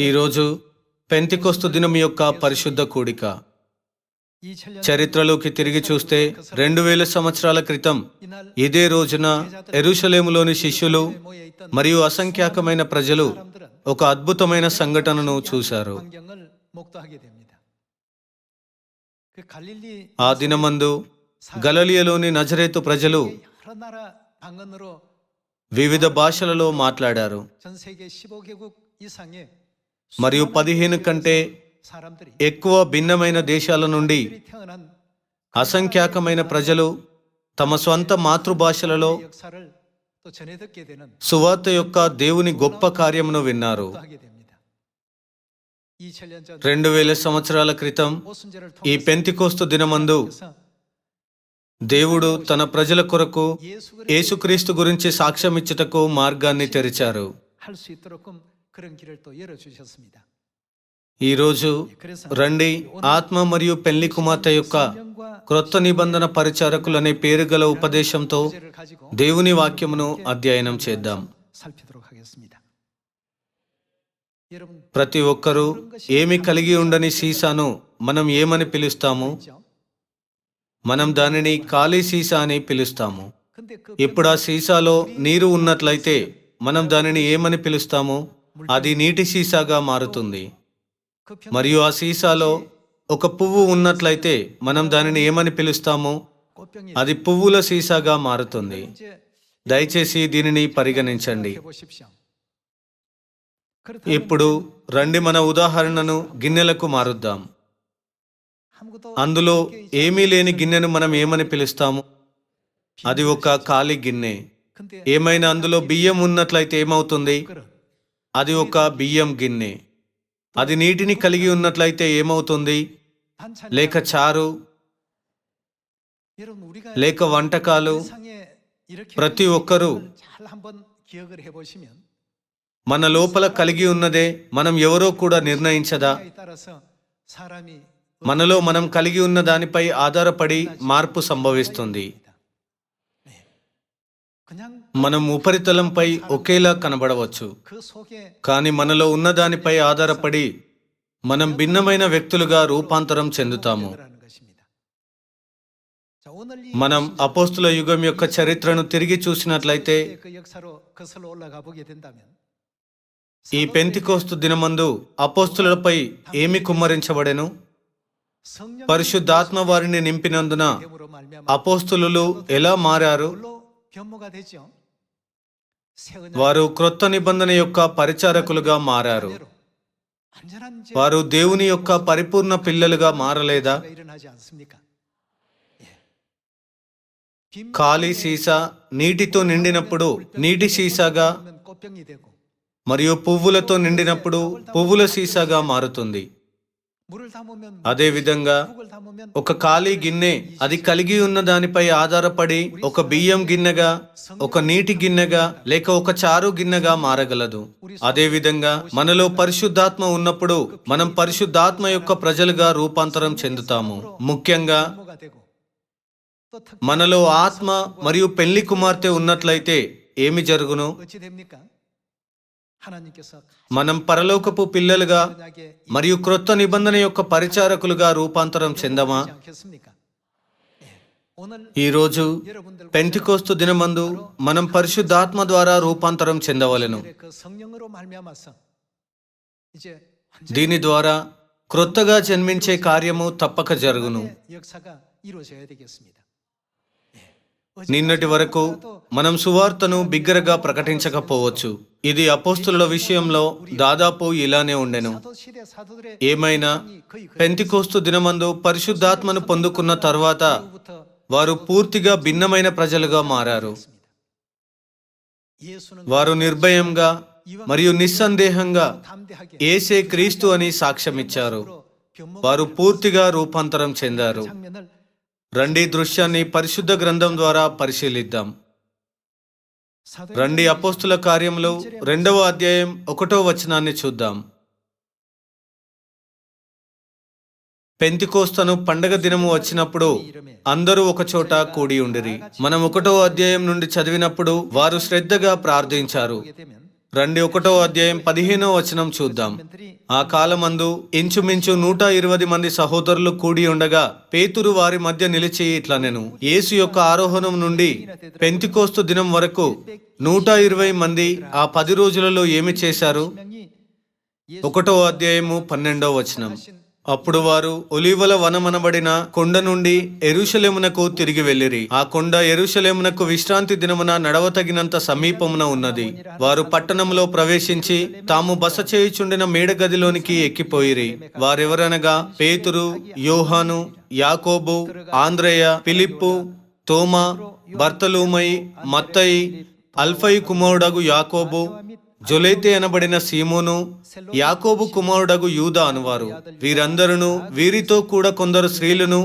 ఈరోజు పెంతికొస్తు దినం యొక్క పరిశుద్ధ కూడిక. చరిత్రలోకి తిరిగి చూస్తే రెండు వేల సంవత్సరాల క్రితం ఇదే రోజున ఎరుషలేములోని శిష్యులు మరియు అసంఖ్యాకమైన ప్రజలు ఒక అద్భుతమైన సంఘటనను చూశారు. ఆ దినమందు గలలియలోని నజరేతు ప్రజలు వివిధ భాషలలో మాట్లాడారు. మరియు పదిహేను కంటే ఎక్కువ భిన్నమైన దేశాల నుండి అసంఖ్యాకమైన ప్రజలు తమ స్వంత మాతృభాషలలో సువార్త యొక్క దేవుని గొప్ప కార్యమును విన్నారు. రెండు వేల సంవత్సరాల క్రితం ఈ పెంతికోస్తు దినమందు దేవుడు తన ప్రజల కొరకు యేసుక్రీస్తు గురించి సాక్ష్యం ఇచ్చుటకు మార్గాన్ని తెరిచారు. ఈరోజు రండి ఆత్మ మరియు పెళ్ళి కుమార్తె యొక్క క్రొత్త నిబంధన పరిచారకులు అనే పేరు గల ఉపదేశంతో దేవుని వాక్యమును అధ్యయనం చేద్దాం. ప్రతి ఒక్కరూ ఏమి కలిగి ఉండని సీసాను మనం ఏమని పిలుస్తాము? మనం దానిని ఖాళీ సీసా అని పిలుస్తాము. ఇప్పుడు ఆ సీసాలో నీరు ఉన్నట్లయితే మనం దానిని ఏమని పిలుస్తాము? అది నీటి సీసాగా మారుతుంది. మరియు ఆ సీసాలో ఒక పువ్వు ఉన్నట్లయితే మనం దానిని ఏమని పిలుస్తామో? అది పువ్వుల సీసాగా మారుతుంది. దయచేసి దీనిని పరిగణించండి. ఇప్పుడు రండి మన ఉదాహరణను గిన్నెలకు మారుద్దాం. అందులో ఏమీ లేని గిన్నెను మనం ఏమని పిలుస్తాము? అది ఒక ఖాళీ గిన్నె. ఏమైనా అందులో బియ్యం ఉన్నట్లయితే ఏమవుతుంది? అది ఒక బియ్యం గిన్నె. అది నీటిని కలిగి ఉన్నట్లయితే ఏమవుతుంది? లేక చారు? లేక వంటకాలు? ప్రతి ఒక్కరూ మన లోపల కలిగి ఉన్నదే మనం ఎవరో కూడా నిర్ణయించదా? మనలో మనం కలిగి ఉన్న దానిపై ఆధారపడి మార్పు సంభవిస్తుంది. మనం ఉపరితలంపై ఒకేలా కనబడవచ్చు. కానీ మనలో ఉన్నదానిపై ఆధారపడి మనం భిన్నమైన వ్యక్తులుగా రూపాంతరం చెందుతాము. మనం అపోస్తుల యుగం యొక్క చరిత్రను తిరిగి చూసినట్లయితే ఈ పెంతికోస్తు దినమందు అపోస్తులపై ఏమి కుమ్మరించబడెను? పరిశుద్ధాత్మ వారిని నింపినందున అపోస్తులు ఎలా మారారు? వారు క్రొత్త నిబంధన యొక్క పరిచారకులుగా మారారు వారు దేవుని యొక్క పరిపూర్ణ పిల్లలుగా మారలేదా ఖాళీ సీసా నీటితో నిండినప్పుడు నీటి సీసాగా మరియు పువ్వులతో నిండినప్పుడు పువ్వుల సీసాగా మారుతుంది అదేవిధంగా ఒక ఖాళీ గిన్నె అది కలిగి ఉన్న దానిపై ఆధారపడి ఒక బియ్యం గిన్నెగా ఒక నీటి గిన్నెగా లేక ఒక చారు గిన్నెగా మారగలదు. అదేవిధంగా మనలో పరిశుద్ధాత్మ ఉన్నప్పుడు మనం పరిశుద్ధాత్మ యొక్క ప్రజలుగా రూపాంతరం చెందుతాము. ముఖ్యంగా మనలో ఆత్మ మరియు పెళ్ళి కుమార్తె ఉన్నట్లయితే ఏమి జరుగును? మనం పరలోకపు పిల్లలుగా మరియు క్రొత్త నిబంధన యొక్క పరిచారకులుగా రూపాంతరం చెందమా? ఈరోజు పెంటికోస్తు దినమందు మనం పరిశుద్ధాత్మ ద్వారా రూపాంతరం చెందవలను. దీని ద్వారా క్రొత్తగా జన్మించే కార్యము తప్పక జరుగును. నిన్నటి వరకు మనం సువార్తను బిగ్గరగా ప్రకటించకపోవచ్చు. ఇది అపోస్తుల విషయంలో దాదాపు ఇలానే ఉండెను. ఏమైనా పెంతికోస్తు దినమందు పరిశుద్ధాత్మను పొందుకున్న తర్వాత వారు పూర్తిగా భిన్నమైన ప్రజలుగా మారారు. వారు నిర్భయంగా మరియు నిస్సందేహంగా ఏసే క్రీస్తు అని సాక్ష్యమిచ్చారు. వారు పూర్తిగా రూపాంతరం చెందారు. రండి దృశ్యాన్ని పరిశుద్ధ గ్రంథం ద్వారా పరిశీలిద్దాం. రండి అపోస్తుల కార్యంలో రెండవ అధ్యాయం ఒకటో వచనాన్ని చూద్దాం. పెంతికోస్తను పండగ దినము వచ్చినప్పుడు అందరూ ఒకచోట కూడి ఉండిరి. మనం ఒకటో అధ్యాయం నుండి చదివినప్పుడు వారు శ్రద్ధగా ప్రార్థించారు. రండి ఒకటో అధ్యాయం పదిహేనో వచనం చూద్దాం. ఆ కాలమందు ఇంచుమించు నూట ఇరవై మంది సహోదరులు కూడి ఉండగా పేతురు వారి మధ్య నిలిచి ఇట్లా నేను యేసు యొక్క ఆరోహణం నుండి పెంతికోస్తు దినం వరకు నూట ఇరవై మంది ఆ పది రోజులలో ఏమి చేశారు? ఒకటో అధ్యాయము పన్నెండో వచనం. అప్పుడు వారు ఒలీవల వనమనబడిన కొండ నుండి ఎరుషలేమునకు తిరిగి వెళ్ళిరి. ఆ కొండ ఎరుషలేమునకు విశ్రాంతి దినమున నడవతగినంత సమీపమున ఉన్నది. వారు పట్టణంలో ప్రవేశించి తాము బస చేయుచుండిన మేడగదిలోనికి ఎక్కిపోయిరి. వారెవరనగా పేతురు యోహాను యాకోబు ఆంద్రేయ ఫిలిప్పు తోమా బర్తలూమై మత్తయి అల్ఫై కుమారుడగు యాకోబు జొలైతే అనబడిన సీమోను యాకోబు కుమారుడగు యూదా అనువారు. వీరందరును వీరితో కూడా కొందరు స్త్రీలను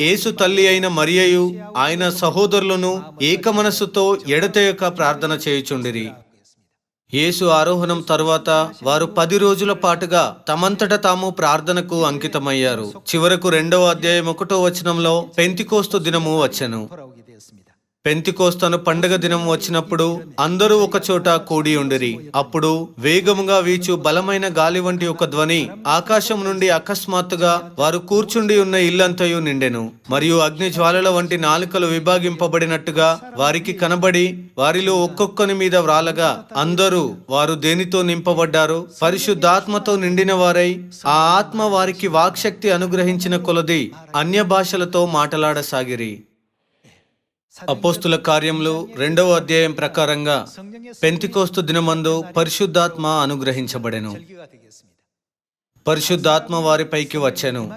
ఏసు తల్లి అయిన మరియయు ఆయన సహోదరులను ఏకమనస్సుతో ఎడతెగక ప్రార్థన చేయుచుండిరి. యేసు ఆరోహణం తరువాత వారు పది రోజుల పాటుగా తమంతట తాము ప్రార్థనకు అంకితమయ్యారు. చివరకు రెండవ అధ్యాయం ఒకటో వచనంలో పెంతికోస్తు దినము వచ్చెను. పెంతికోస్తను పండగ దినం వచ్చినప్పుడు అందరూ ఒక చోట కూడి ఉండిరి. అప్పుడు వేగముగా వీచు బలమైన గాలి వంటి ఒక ధ్వని ఆకాశం నుండి అకస్మాత్తుగా వారు కూర్చుండి ఉన్న ఇల్లంతయు నిండెను. మరియు అగ్ని జ్వాలల వంటి నాలుకలు విభాగింపబడినట్టుగా వారికి కనబడి వారిలో ఒక్కొక్కని మీద వ్రాలగా అందరూ వారు దేనితో నింపబడ్డారు? పరిశుద్ధాత్మతో నిండిన వారై ఆ ఆత్మ వారికి వాక్శక్తి అనుగ్రహించిన కొలది అన్య భాషలతో మాట్లాడసాగిరి. అపోస్తుల కార్యంలో రెండవ అధ్యాయం ప్రకారంగా పెంతికోస్తు దినమందు పరిశుద్ధాత్మ అనుగ్రహించబడెను. పరిశుద్ధాత్మ వారిపైకి వచ్చాను.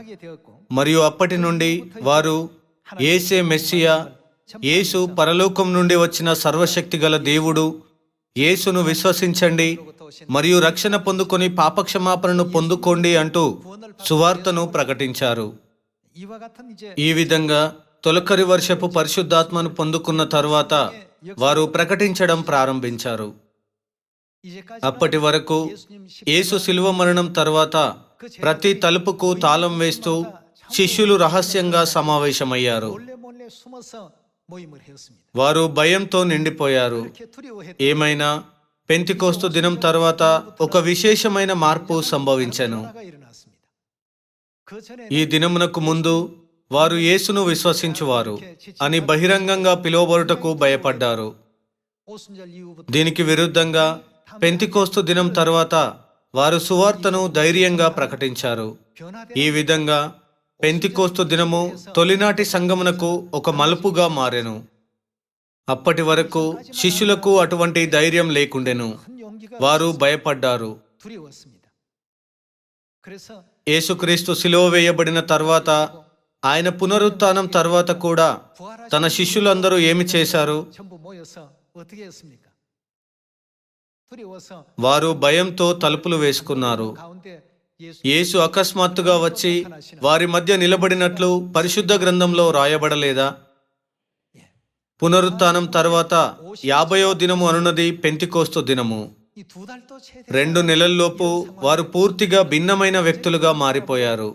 మరియు అప్పటి నుండి వారు ఏసే మెస్సియా యేసు పరలోకం నుండి వచ్చిన సర్వశక్తి గల దేవుడు యేసును విశ్వసించండి మరియు రక్షణ పొందుకొని పాపక్షమాపణను పొందుకోండి అంటూ సువార్తను ప్రకటించారు. ఈ విధంగా తొలకరి వర్షపు పరిశుద్ధాత్మను పొందుకున్న తరువాత వారు ప్రకటించడం ప్రారంభించారు. అప్పటి వరకు యేసు శిలువ మరణం తర్వాత ప్రతి తలుపుకు తాళం వేస్తూ శిష్యులు రహస్యంగా సమావేశమయ్యారు. వారు భయంతో నిండిపోయారు. ఏమైనా పెంతికోస్తు దినం తర్వాత ఒక విశేషమైన మార్పు సంభవించను. ఈ దినమునకు ముందు వారు యేసును విశ్వసించువారు అని బహిరంగంగా పిలువబడుటకు భయపడ్డారు. దీనికి విరుద్ధంగా పెంతికోస్తు దినం తర్వాత వారు సువార్తను ధైర్యంగా ప్రకటించారు. ఈ విధంగా పెంతికోస్తు దినము తొలినాటి సంగమునకు ఒక మలుపుగా మారెను. అప్పటి వరకు శిష్యులకు అటువంటి ధైర్యం లేకుండెను. వారు భయపడ్డారు. యేసుక్రీస్తు సిలువ వేయబడిన తర్వాత ఆయన పునరుత్నం తర్వాత కూడా తన శిష్యులందరూ ఏమి చేశారు? వారు భయంతో తలుపులు వేసుకున్నారు. యేసు అకస్మాత్తుగా వచ్చి వారి మధ్య నిలబడినట్లు పరిశుద్ధ గ్రంథంలో రాయబడలేదా? పునరుత్నం తర్వాత యాభయో దినము అనున్నది పెంటికోస్తు దినము. రెండు నెలల్లోపు వారు పూర్తిగా భిన్నమైన వ్యక్తులుగా మారిపోయారు.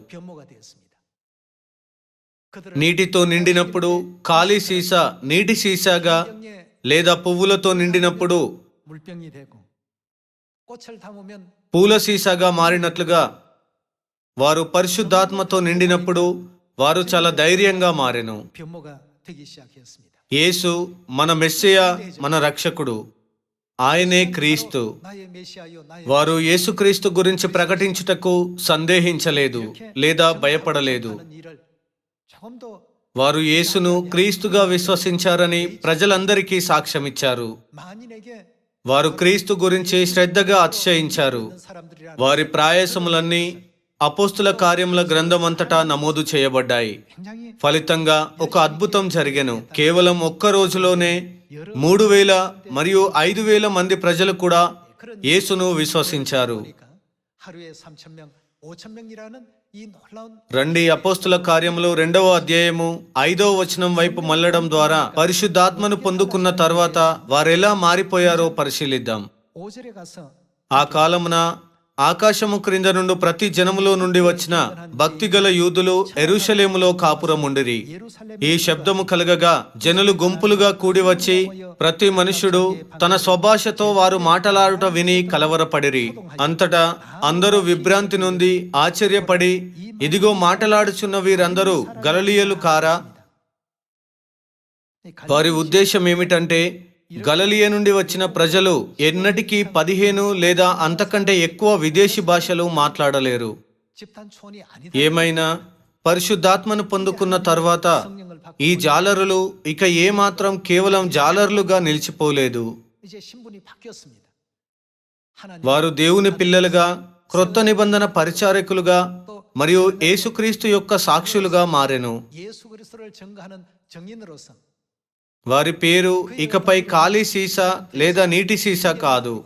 నీటితో నిండినప్పుడు ఖాళీ సీసా నీటి సీసాగా లేదా పువ్వులతో నిండినప్పుడు పూల సీసాగా మారినట్లుగా వారు పరిశుద్ధాత్మతో నిండినప్పుడు వారు చాలా ధైర్యంగా మారెను. యేసు మన మెస్సయ మన రక్షకుడు. ఆయనే క్రీస్తు. వారు యేసుక్రీస్తు గురించి ప్రకటించుటకు సందేహించలేదు లేదా భయపడలేదు. వారు యేసును క్రీస్తుగా విశ్వసించారని ప్రజలందరికీ సాక్ష్యమిచ్చారు. వారు క్రీస్తు గురించి శ్రద్ధగా అతిశయించారు. వారి ప్రాయసములన్నీ అపోస్తుల కార్యముల గ్రంథమంతటా నమోదు చేయబడ్డాయి. ఫలితంగా ఒక అద్భుతం జరిగెను. కేవలం ఒక్క రోజులోనే మూడు వేల మరియు ఐదు వేల మంది ప్రజలు కూడా యేసును విశ్వసించారు. రండి అపోస్తుల కార్యములు రెండవ అధ్యాయము ఐదవ వచనం వైపు మళ్ళడం ద్వారా పరిశుద్ధాత్మను పొందుకున్న తర్వాత వారెలా మారిపోయారో పరిశీలిద్దాం. ఆ కాలమున ఆకాశము క్రింద నుండి ప్రతి జనములో నుండి వచ్చిన భక్తిగల యూదులు ఎరుషలేములో కాపురముండిరి. ఈ శబ్దము కలగగా జనులు గుంపులుగా కూడి వచ్చి ప్రతి మనుషుడు తన స్వభాషతో వారు మాటలాడుట విని కలవరపడిరి. అంతటా అందరూ విభ్రాంతి నుండి ఆశ్చర్యపడి ఇదిగో మాటలాడుచున్న వీరందరూ గలలియలు కారా? వారి ఉద్దేశం ఏమిటంటే గలలియ నుండి వచ్చిన ప్రజలు ఎన్నటికీ పదిహేను లేదా అంతకంటే ఎక్కువ విదేశీ భాషలు మాట్లాడలేరు. ఏమైనా పరిశుద్ధాత్మను పొందుకున్న తర్వాత ఈ జాలరులు ఇక ఏమాత్రం కేవలం జాలరులుగా నిలిచిపోలేదు. వారు దేవుని పిల్లలుగా క్రొత్త నిబంధన పరిచారకులుగా మరియు యేసుక్రీస్తు యొక్క సాక్షులుగా మారెను. వారి పేరు ఇకపై ఖాళీ సీసా లేదా నీటి సీసా కాదు.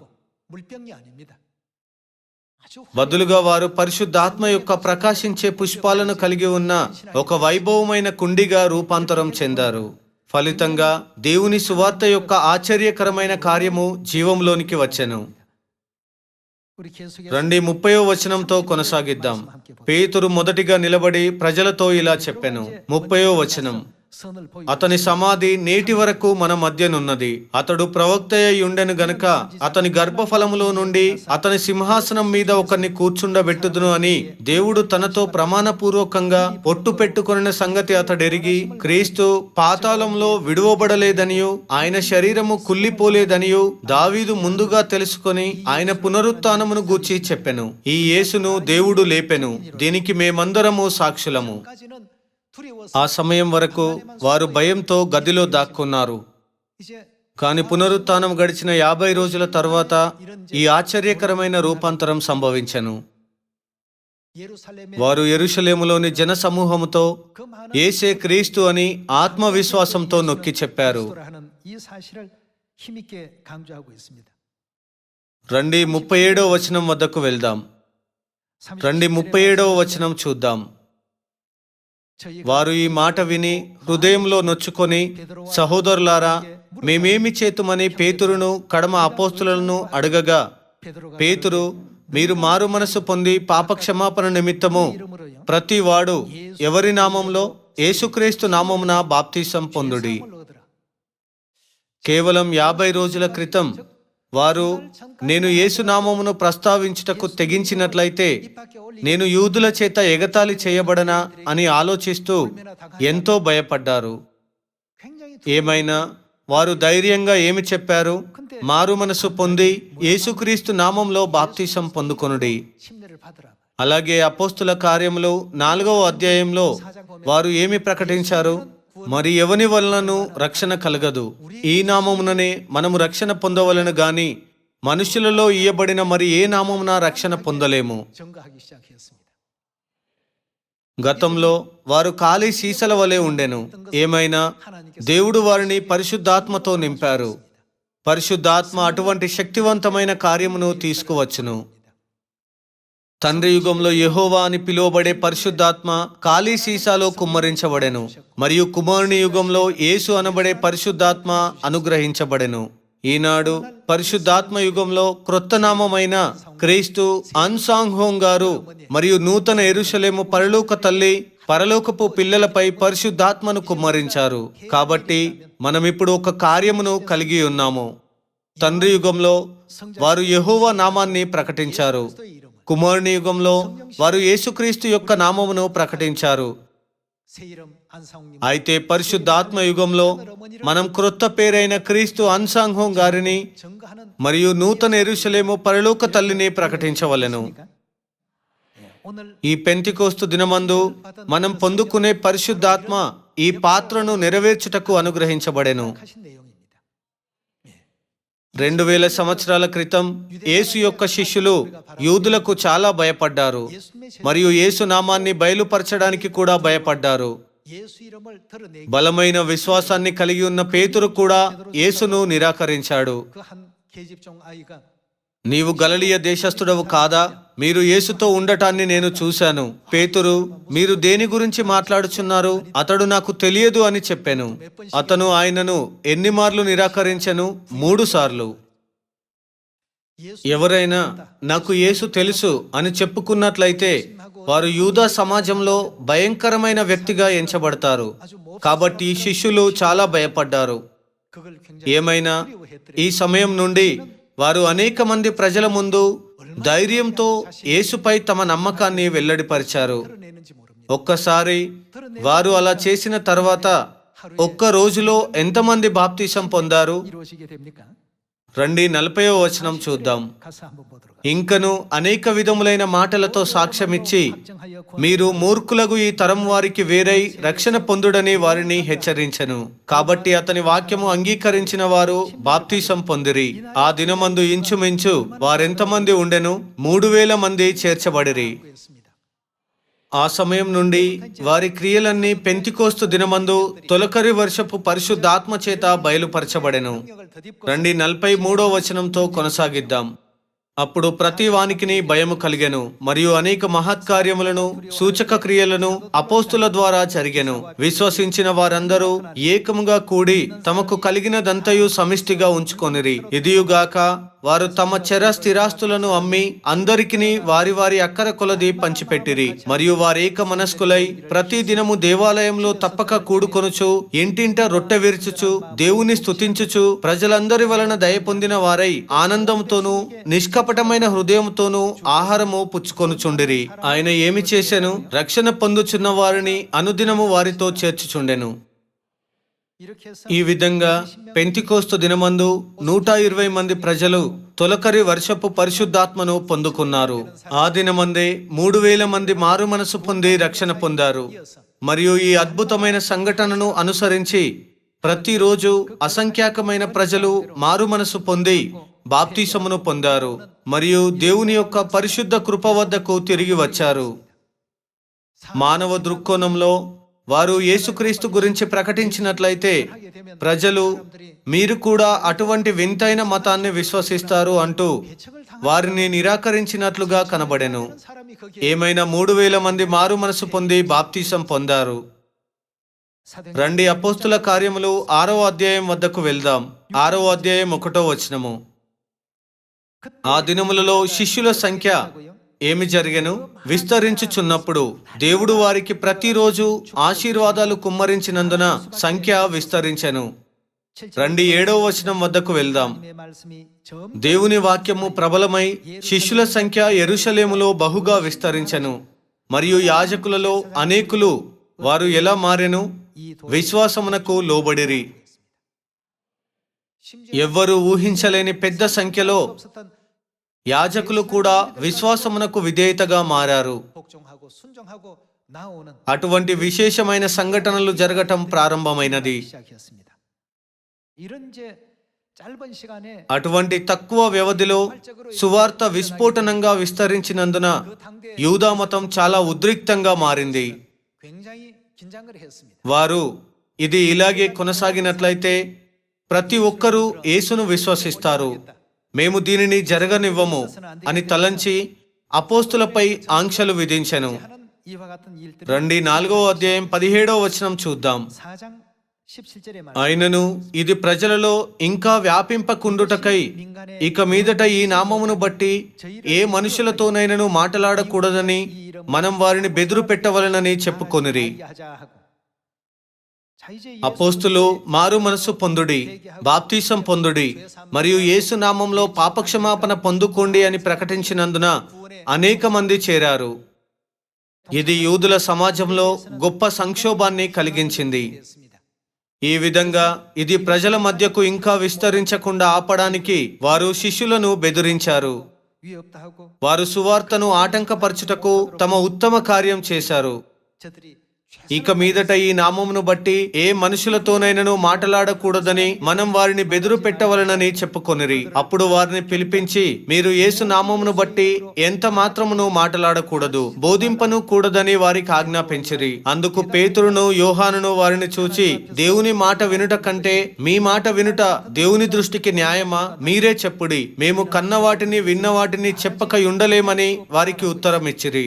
బదులుగా వారు పరిశుద్ధాత్మ యొక్క ప్రకాశించే పుష్పాలను కలిగి ఉన్న ఒక వైభవమైన కుండిగా రూపాంతరం చెందారు. ఫలితంగా దేవుని సువార్త యొక్క ఆశ్చర్యకరమైన కార్యము జీవంలోనికి వచ్చెను. రండి ముప్పయో వచనంతో కొనసాగిద్దాం. పేతురు మొదటిగా నిలబడి ప్రజలతో ఇలా చెప్పెను. ముప్పయో వచనం. అతని సమాధి నేటి వరకు మన మధ్యనున్నది. అతడు ప్రవక్త ఉండెను గనుక అతని గర్భఫలములో నుండి అతని సింహాసనం మీద ఒకరిని కూర్చుండబెట్టుదును అని దేవుడు తనతో ప్రమాణపూర్వకంగా పొట్టు పెట్టుకున్న సంగతి అతడెరిగి క్రీస్తు పాతాళంలో విడువబడలేదనియు ఆయన శరీరము కుల్లిపోలేదనియు దావీదు ముందుగా తెలుసుకొని ఆయన పునరుత్నమును గూర్చి చెప్పెను. ఈ యేసును దేవుడు లేపెను. దీనికి మేమందరము సాక్షులము. ఆ సమయం వరకు వారు భయంతో గదిలో దాక్కున్నారు. కాని పునరుత్నం గడిచిన యాభై రోజుల తర్వాత ఈ ఆశ్చర్యకరమైన రూపాంతరం సంభవించను. వారు ఎరుషలేములోని జన సమూహముతో ఏసే క్రీస్తు అని ఆత్మవిశ్వాసంతో నొక్కి చెప్పారు. రండి ముప్పై ఏడో వచనం వద్దకు వెళ్దాం. రండి ముప్పై ఏడో వచనం చూద్దాం. వారు ఈ మాట విని హృదయంలో నొచ్చుకొని సహోదరులారా మేమేమి చేతుమని పేతురును కడమ అపోస్తులను అడగగా పేతురు మీరు మారు మనసు పొంది పాపక్షమాపణ నిమిత్తము ప్రతివాడు ఎవరి నామంలో? యేసుక్రీస్తు నామమున బాప్తీసం పొందుడి. కేవలం యాభై రోజుల క్రితం వారు నేను యేసునామమును ప్రస్తావించుటకు తెగించినట్లయితే నేను యూదుల చేత ఎగతాళి చేయబడనా? అని ఆలోచిస్తూ ఎంతో భయపడ్డారు. ఏమైనా వారు ధైర్యంగా ఏమి చెప్పారు? మారు మనసు పొంది యేసుక్రీస్తు నామంలో బాప్తీసం పొందుకొనుడి. అలాగే అపోస్తుల కార్యంలో నాలుగవ అధ్యాయంలో వారు ఏమి ప్రకటించారు? మరి ఎవని వలనను రక్షణ కలగదు? ఈ నామముననే మనము రక్షణ పొందవలను గాని మనుషులలో ఇయ్యబడిన మరి ఏ నామమున రక్షణ పొందలేము? గతంలో వారు ఖాళీ సీసల వలె ఉండెను. ఏమైనా? దేవుడు వారిని పరిశుద్ధాత్మతో నింపారు. పరిశుద్ధాత్మ అటువంటి శక్తివంతమైన కార్యమును తీసుకువచ్చును. తండ్రి యుగంలో యహోవా అని పిలువబడే పరిశుద్ధాత్మ ఖాళీ సీసాలో కుమ్మరించబడెను మరియు కుమారుని యుగంలో యేసు అనబడే పరిశుద్ధాత్మ అనుగ్రహించబడెను. ఈనాడు పరిశుద్ధాత్మ యుగంలో క్రొత్త నామమైన క్రీస్తు అన్సాంగ్ హోంగ్ గారు మరియు నూతన ఎరుసలేము పరలోక తల్లి పరలోకపు పిల్లలపై పరిశుద్ధాత్మను కుమ్మరించారు. కాబట్టి మనమిప్పుడు ఒక కార్యమును కలిగి ఉన్నాము. తండ్రి యుగంలో వారు యహోవా నామాన్ని ప్రకటించారు. కుమారుని యుగంలో వారు యేసుక్రీస్తు యొక్క నామమును ప్రకటించారు. అయితే పరిశుద్ధాత్మ యుగంలో మనం క్రొత్త పేరైన క్రీస్తు అన్సాంగం గారిని మరియు నూతన ఎరుసలేము పరలోక తల్లిని ప్రకటించవలను. ఈ పెంతికోస్తు దినమందు మనం పొందుకునే పరిశుద్ధాత్మ ఈ పాత్రను నెరవేర్చుటకు అనుగ్రహించబడెను. రెండు వేల సంవత్సరాల క్రితం యేసు యొక్క శిష్యులు యూదులకు చాలా భయపడ్డారు. మరియు యేసు నామాన్ని బయలుపరచడానికి కూడా భయపడ్డారు. బలమైన విశ్వాసాన్ని కలిగి ఉన్న పేతురు కూడా యేసును నిరాకరించాడు. నీవు గలలియ దేశస్థుడవు కాదా? మీరు యేసుతో ఉండటాన్ని నేను చూశాను. పేతురు మీరు దేని గురించి మాట్లాడుచున్నారు? అతడు నాకు తెలియదు అని చెప్పాను. అతను ఆయనను ఎన్ని మార్లు నిరాకరించను? మూడు సార్లు. ఎవరైనా నాకు యేసు తెలుసు అని చెప్పుకున్నట్లయితే వారు యూదా సమాజంలో భయంకరమైన వ్యక్తిగా ఎంచబడతారు. కాబట్టి శిష్యులు చాలా భయపడ్డారు. ఏమైనా ఈ సమయం నుండి వారు అనేక మంది ప్రజల ముందు ధైర్యంతో యేసుపై తమ నమ్మకాన్ని వెల్లడిపరిచారు. ఒక్కసారి వారు అలా చేసిన తర్వాత ఒక్క రోజులో ఎంతమంది బాప్తీసం పొందారు? రండి నలభై వచనం చూద్దాం. ఇంకను అనేక విధములైన మాటలతో సాక్ష్యమిచ్చి మీరు మూర్ఖులకు ఈ తరం వారికి వేరై రక్షణ పొందుడని వారిని హెచ్చరించను. కాబట్టి అతని వాక్యము అంగీకరించిన వారు బాప్తీసం పొందిరి. ఆ దినమందు ఇంచుమించు వారెంతమంది ఉండెను? మూడు వేల మంది చేర్చబడిరి. ఆ సమయం నుండి వారి క్రియలన్నీ పెంతికోస్తు దినమందు తొలకరి వర్షపు పరిశుద్ధాత్మ చేత బయలుపరచబడెను. రండి నలభై మూడో వచనంతో కొనసాగిద్దాం. అప్పుడు ప్రతి వానికిని భయము కలిగెను మరియు అనేక మహత్కార్యములను సూచక క్రియలను అపోస్తుల ద్వారా జరిగెను. విశ్వసించిన వారందరూ ఏకముగా కూడి తమకు కలిగినదంతయు సమిష్టిగా ఉంచుకొనిరి. ఇదియుగాక వారు తమ చెర స్థిరాస్తులను అమ్మి అందరికిని వారి వారి అక్కర కొలది పంచిపెట్టిరి. మరియు వారేక మనస్కులై ప్రతి దినము దేవాలయంలో తప్పక కూడుకొనుచు ఇంటింట రొట్టె విరుచుచు దేవుని స్థుతించుచు ప్రజలందరి వలన దయ పొందిన వారై ఆనందంతోనూ నిష్కపటమైన హృదయంతోనూ ఆహారము పుచ్చుకొనుచుండిరి. ఆయన ఏమి చేశాను రక్షణ పొందుచున్న వారిని అనుదినము వారితో చేర్చుచుండెను. ఈ విధంగా పెంతికోస్తు దినమందు నూట ఇరవై మంది ప్రజలు తొలకరి వర్షపు పరిశుద్ధాత్మను పొందుకున్నారు. ఆ దినమందే మూడు వేల మంది మారు మనసు పొంది రక్షణ పొందారు. మరియు ఈ అద్భుతమైన సంఘటనను అనుసరించి ప్రతిరోజు అసంఖ్యాకమైన ప్రజలు మారు మనసు పొంది బాప్తీసమును పొందారు. మరియు దేవుని యొక్క పరిశుద్ధ కృప వద్దకు తిరిగి వచ్చారు. మానవ దృక్కోణంలో వారు యేసుక్రీస్తు గురించి ప్రకటించినట్లయితే ప్రజలు మీరు కూడా అటువంటి వింతైన మతాన్ని విశ్వసిస్తారు అంటూ వారిని నిరాకరించినట్లుగా కనబడెను. ఏమైనా మూడు వేల మంది మారు మనసు పొంది బాప్తీసం పొందారు. రండి అపోస్తుల కార్యములు ఆరో అధ్యాయం వద్దకు వెళ్దాం. ఆరో అధ్యాయం ఒకటో వచనము. ఆ దినములలో శిష్యుల సంఖ్య ఏమి జరిగను? విస్తరించుచున్నప్పుడు దేవుడు వారికి ప్రతిరోజు ఆశీర్వాదాలు కుమ్మరించినందున సంఖ్య విస్తరించెను. రండి ఏడవ వచనం వద్దకు వెళ్దాం. దేవుని వాక్యము ప్రబలమై శిష్యుల సంఖ్య ఎరుషలేములో బహుగా విస్తరించెను. మరియు యాజకులలో అనేకులు వారు ఎలా మారెను? విశ్వాసమునకు లోబడిరి. ఎవ్వరూ ఊహించలేని పెద్ద సంఖ్యలో యాజకులు కూడా విశ్వాసమునకు విధేయతగా మారారు. అటువంటి విశేషమైన సంఘటనలు జరగటం ప్రారంభమైనది. అటువంటి తక్కువ వ్యవధిలో సువార్త విస్ఫోటనంగా విస్తరించినందున యూదా మతం చాలా ఉద్రిక్తంగా మారింది. వారు ఇది ఇలాగే కొనసాగినట్లయితే ప్రతి ఒక్కరూ యేసును విశ్వసిస్తారు. మేము దీనిని జరగనివ్వము అని తలంచి అపోస్తులపై ఆంక్షలు విధించను. రండి నాలుగవ అధ్యాయం పదిహేడవ వచనం చూద్దాం. ఆయనను ఇది ప్రజలలో ఇంకా వ్యాపింపకుండుటకై ఇక మీదట ఈ నామమును బట్టి ఏ మనుషులతోనైనను మాట్లాడకూడదని మనం వారిని బెదురు పెట్టవలనని చెప్పుకొనిరి. అపోస్తులు మారు మనస్సు పొందుడి బాప్తీసం పొందుడి మరియు యేసునామంలో పాపక్షమాపణ పొందుకోండి అని ప్రకటించినందున అనేక మంది చేరారు. ఇది యూదుల సమాజంలో గొప్ప సంక్షోభాన్ని కలిగించింది. ఈ విధంగా ఇది ప్రజల మధ్యకు ఇంకా విస్తరించకుండా ఆపడానికి వారు శిష్యులను బెదిరించారు. వారు సువార్తను ఆటంకపరచుటకు తమ ఉత్తమ కార్యం చేశారు. ఇక మీదట ఈ నామమును బట్టి ఏ మనుషులతోనైనను మాటలాడకూడదని మనం వారిని బెదురు పెట్టవలనని చెప్పుకొనిరి. అప్పుడు వారిని పిలిపించి మీరు యేసు నామమును బట్టి ఎంత మాత్రమును మాటలాడకూడదు బోధింపను కూడదని వారికి ఆజ్ఞాపించిరి. అందుకు పేతురును యోహానును వారిని చూచి దేవుని మాట వినుట కంటే మీ మాట వినుట దేవుని దృష్టికి న్యాయమా? మీరే చెప్పుడి. మేము కన్న వాటిని విన్న వాటిని చెప్పక ఉండలేమని వారికి ఉత్తరం ఇచ్చిరి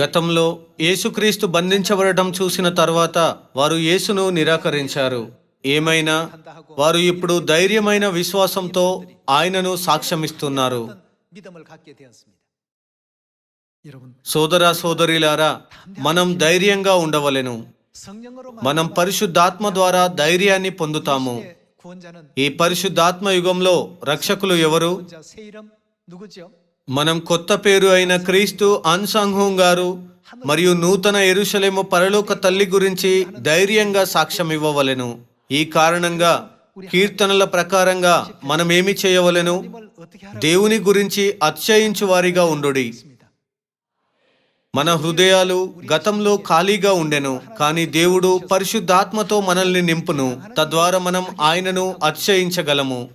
గతంలో యేసుక్రీస్తు బంధించబడటం చూసిన తర్వాత వారు యేసును నిరాకరించారు. ఏమైనా? వారు ఇప్పుడు ధైర్యమైన విశ్వాసంతో ఆయనను సాక్ష్యమిస్తున్నారు. సోదరా సోదరిలారా మనం ధైర్యంగా ఉండవలెను. మనం పరిశుద్ధాత్మ ద్వారా ధైర్యాన్ని పొందుతాము. ఈ పరిశుద్ధాత్మ యుగంలో రక్షకులు ఎవరు? మనం కొత్త పేరు అయిన క్రీస్తు అన్సంహోం గారు మరియు నూతన ఎరుసలేము పరలోక తల్లి గురించి ధైర్యంగా సాక్ష్యం ఇవ్వవలెను. ఈ కారణంగా కీర్తనల ప్రకారంగా మనం ఏమి చేయవలెను? దేవుని గురించి అత్యయించు వారిగా ఉండుడి. మన హృదయాలు గతంలో ఖాళీగా ఉండెను కానీ దేవుడు పరిశుద్ధాత్మతో మనల్ని నింపును. తద్వారా మనం ఆయనను అత్యయించగలము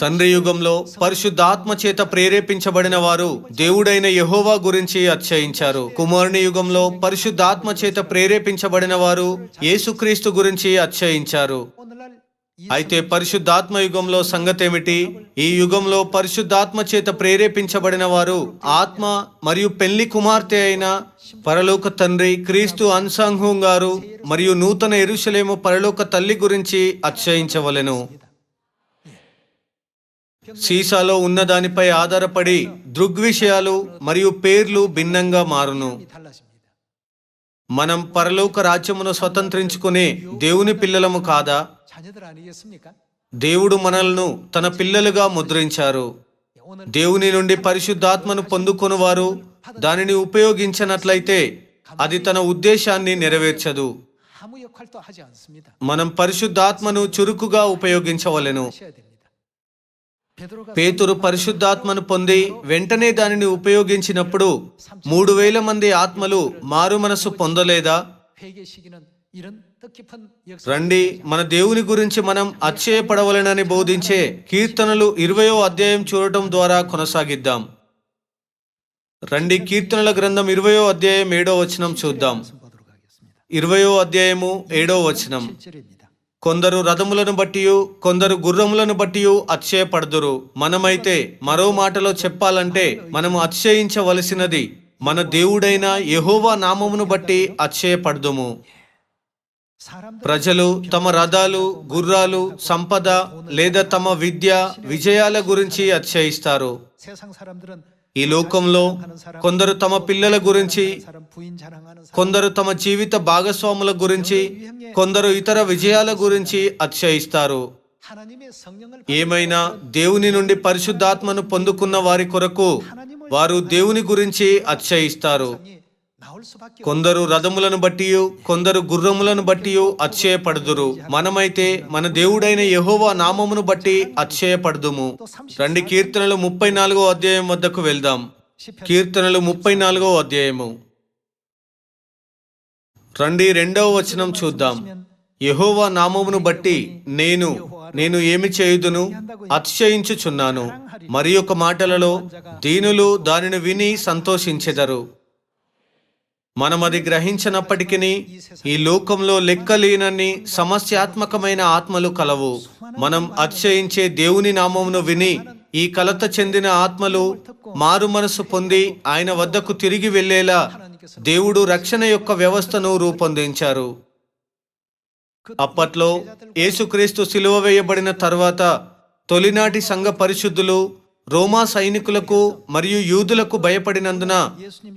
తండ్రి యుగంలో పరిశుద్ధాత్మ చేత ప్రేరేపించబడిన వారు దేవుడైన యహోవా గురించి అత్యయించారు కుమారుని యుగంలో పరిశుద్ధాత్మ చేత ప్రేరేపించబడిన వారు యేసుక్రీస్తు గురించి అత్యయించారు అయితే పరిశుద్ధాత్మ యుగంలో సంగతి ఏమిటి ఈ యుగంలో పరిశుద్ధాత్మ చేత ప్రేరేపించబడిన వారు ఆత్మ మరియు పెళ్ళి కుమార్తె అయిన పరలోక తండ్రి క్రీస్తు అన్సాంహు గారు మరియు నూతన ఎరుషలేము పరలోక తల్లి గురించి అత్యయించవలెను సీసాలో ఉన్నదానిపై ఆధారపడి దృగ్విషయాలు మరియు పేర్లు భిన్నంగా మారును. మనం పరలోక రాజ్యమును స్వతంత్రించుకునే దేవుని పిల్లలము కాదా? దేవుడు మనలను తన పిల్లలుగా ముద్రించారు. దేవుని నుండి పరిశుద్ధాత్మను పొందుకొనివారు దానిని ఉపయోగించినట్లయితే అది తన ఉద్దేశాన్ని నెరవేర్చదు. మనం పరిశుద్ధాత్మను చురుకుగా ఉపయోగించవలెను. పేతురు పరిశుద్ధాత్మను పొంది వెంటనే దానిని ఉపయోగించినప్పుడు మూడు వేల మంది ఆత్మలు మారు మనసు పొందలేదా? రండి మన దేవుని గురించి మనం అచ్చయపడవలనని బోధించే కీర్తనలు ఇరవయో అధ్యాయం చూడటం ద్వారా కొనసాగిద్దాం. రండి కీర్తనల గ్రంథం ఇరవయో అధ్యాయం ఏడో వచనం చూద్దాం. ఇరవయో అధ్యాయము ఏడో వచనం. కొందరు రథములను బట్టి కొందరు గుర్రములను బట్టి అతిశయపడదురు. మనమైతే మరో మాటలో చెప్పాలంటే మనము అతిశయించవలసినది మన దేవుడైన యహోవా నామమును బట్టి అతిశయపడదుము. ప్రజలు తమ రథాలు గుర్రాలు సంపద లేదా తమ విద్య విజయాల గురించి అతిశయిస్తారు. ఈ లోకంలో కొందరు తమ పిల్లల గురించి కొందరు తమ జీవిత భాగస్వాముల గురించి కొందరు ఇతర విజయాల గురించి అతిశయిస్తారు. ఏమైనా దేవుని నుండి పరిశుద్ధాత్మను పొందుకున్న వారి కొరకు వారు దేవుని గురించి అతిశయిస్తారు. కొందరు రథములను బట్టి కొందరు గుర్రములను బట్టి అతిశయపడుదురు. మనమైతే మన దేవుడైన యహోవా నామమును బట్టి అత్యయపడుదుము రెండు కీర్తనలు ముప్పై నాలుగో అధ్యాయం వద్దకు వెళ్దాం. కీర్తనలు ముప్పై నాలుగో అధ్యాయము. రండి రెండవ వచనం చూద్దాం. యహోవా నామమును బట్టి నేను నేను ఏమి చేయుదును? అతిశయించుచున్నాను. మరి ఒక మాటలలో దీనులు దానిని విని సంతోషించెదరు. మనం అది గ్రహించినప్పటికీ ఈ లోకంలో లెక్కలేనన్ని సమస్యాత్మకమైన ఆత్మలు కలవు. మనం అతిశయించే దేవుని నామమును విని ఈ కలత చెందిన ఆత్మలు మారు మనసు పొంది ఆయన వద్దకు తిరిగి వెళ్ళేలా దేవుడు రక్షణ యొక్క వ్యవస్థను రూపొందించారు. అప్పట్లో యేసుక్రీస్తు సిలువ వేయబడిన తర్వాత తొలినాటి సంఘ పరిశుద్ధులు రోమా సైనికులకు మరియు యూదులకు భయపడినందున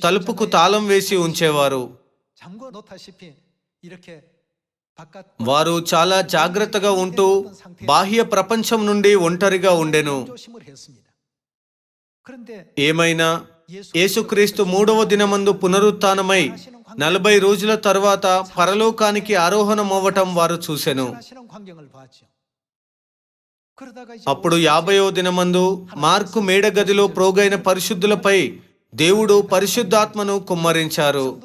తలుపుకు తాళం వేసి ఉంచేవారు. వారు చాలా జాగ్రత్తగా ఉంటూ బాహ్య ప్రపంచం నుండి ఒంటరిగా ఉండెను. ఏమైనా? యేసుక్రీస్తు మూడవ దినమందు పునరుత్నమై నలభై రోజుల తర్వాత పరలోకానికి ఆరోహణమవ్వటం వారు చూసెను. అప్పుడు యాభయో దినమందు మార్కు మేడగదిలో ప్రోగైన పరిశుద్ధులపై దేవుడు పరిశుద్ధాత్మను కుమ్మరించారు.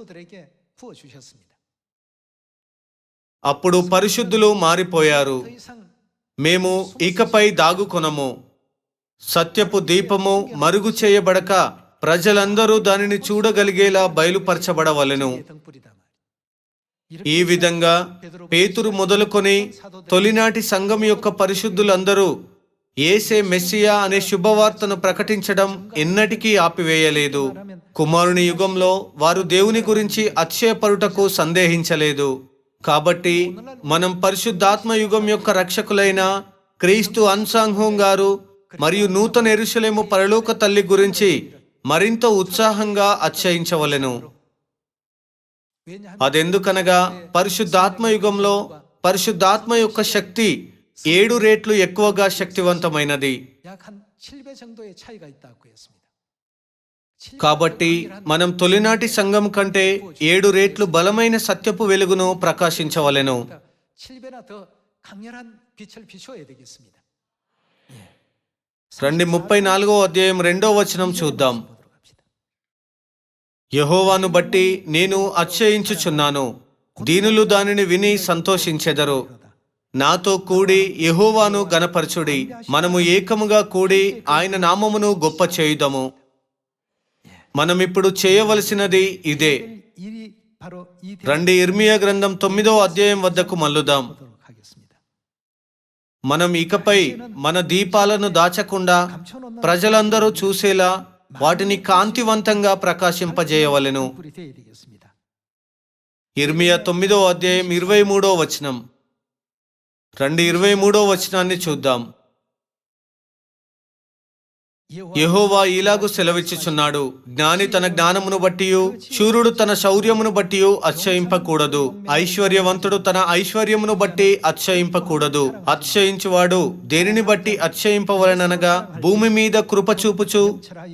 అప్పుడు పరిశుద్ధులు మారిపోయారు. మేము ఇకపై దాగుకొనము. సత్యపు దీపము మరుగు చేయబడక ప్రజలందరూ దానిని చూడగలిగేలా బయలుపరచబడవలను. ఈ విధంగా పేతురు మొదలుకొని తొలినాటి సంఘం యొక్క పరిశుద్ధులందరూ ఏసే మెస్సియా అనే శుభవార్తను ప్రకటించడం ఎన్నటికీ ఆపివేయలేదు. కుమారుని యుగంలో వారు దేవుని గురించి అక్షయపరుటకు సందేహించలేదు. కాబట్టి మనం పరిశుద్ధాత్మ యుగం యొక్క రక్షకులైన క్రీస్తు అన్సాంహోం గారు మరియు నూతన ఎరుసలేము పరలోక తల్లి గురించి మరింత ఉత్సాహంగా అత్యయించవలెను అదెందుకనగా పరిశుద్ధాత్మ యుగంలో పరిశుద్ధాత్మ యొక్క శక్తి ఏడు రేట్లు ఎక్కువగా శక్తివంతమైనది. కాబట్టి మనం తొలినాటి సంఘం కంటే ఏడు రేట్లు బలమైన సత్యపు వెలుగును ప్రకాశించవలెను. రండి ముప్పై నాలుగో అధ్యాయం రెండో వచనం చూద్దాం. యహోవాను బట్టి నేను అచ్చయించుచున్నాను. దీనులు దానిని విని సంతోషించెదరు. నాతో కూడి యహోవాను గనపరచుడి మనము ఏకముగా కూడి ఆయన నామమును గొప్ప చేయుదము. మనమిప్పుడు చేయవలసినది ఇదే. రండి ఇర్మియా గ్రంథం తొమ్మిదో అధ్యాయం వద్దకు మల్లుదాం మనం ఇకపై మన దీపాలను దాచకుండా ప్రజలందరూ చూసేలా వాటిని కాంతివంతంగా ప్రకాశింపజేయవలెను. ఇర్మియా తొమ్మిదో అధ్యాయం ఇరవై మూడో వచనం. రెండు ఇరవై మూడో వచనాన్ని చూద్దాం. యహోవా ఇలాగు సెలవిచ్చుచున్నాడు. జ్ఞాని తన జ్ఞానమును బట్టి శూరుడు తన శౌర్యమును బట్టి అత్యయింపకూడదు ఐశ్వర్యవంతుడు తన ఐశ్వర్యమును బట్టి అత్యయింపకూడదు అత్యయించువాడు దేనిని బట్టి అత్యయింపవలననగా భూమి మీద కృప చూపుచు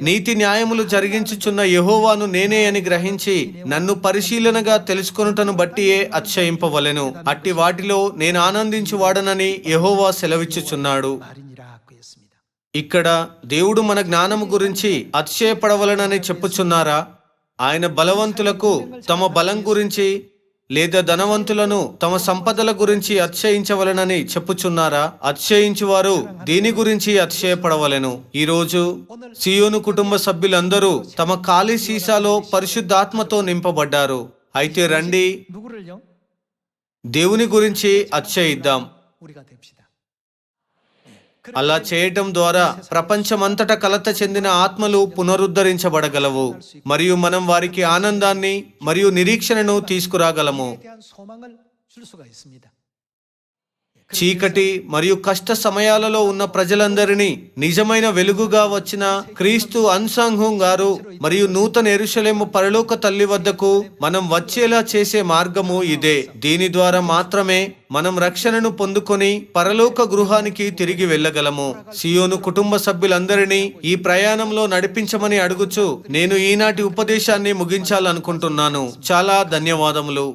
నీతి న్యాయములు జరిగించుచున్న యహోవాను నేనే అని గ్రహించి నన్ను పరిశీలనగా తెలుసుకొనుటను బట్టియే అత్యయింపవలెను అట్టి వాటిలో నేను ఆనందించువాడనని యహోవా సెలవిచ్చుచున్నాడు. ఇక్కడ దేవుడు మన జ్ఞానము గురించి అతిశయపడవలనని చెప్పుచున్నారా? ఆయన బలవంతులకు తమ బలం గురించి లేదా ధనవంతులను తమ సంపదల గురించి అతిశయించవలనని చెప్పుచున్నారా? అతిశయించువారు దీని గురించి అతిశయపడవలను. ఈరోజు సియోను కుటుంబ సభ్యులందరూ తమ ఖాళీ సీసాలో పరిశుద్ధాత్మతో నింపబడ్డారు. అయితే రండి దేవుని గురించి అతిశయిద్దాం. అలా చేయటం ద్వారా ప్రపంచమంతట కలత చెందిన ఆత్మలు పునరుద్ధరించబడగలవు. మరియు మనం వారికి ఆనందాన్ని మరియు నిరీక్షణను తీసుకురాగలము. చీకటి మరియు కష్ట సమయాలలో ఉన్న ప్రజలందరినీ నిజమైన వెలుగుగా వచ్చిన క్రీస్తు అన్సాంఘం గారు మరియు నూతన ఎరుషలేము పరలోక తల్లి వద్దకు మనం వచ్చేలా చేసే మార్గము ఇదే. దీని ద్వారా మాత్రమే మనం రక్షణను పొందుకొని పరలోక గృహానికి తిరిగి వెళ్ళగలము. సియోను కుటుంబ సభ్యులందరినీ ఈ ప్రయాణంలో నడిపించమని అడుగుచు నేను ఈనాటి ఉపదేశాన్ని ముగించాలనుకుంటున్నాను. చాలా ధన్యవాదములు.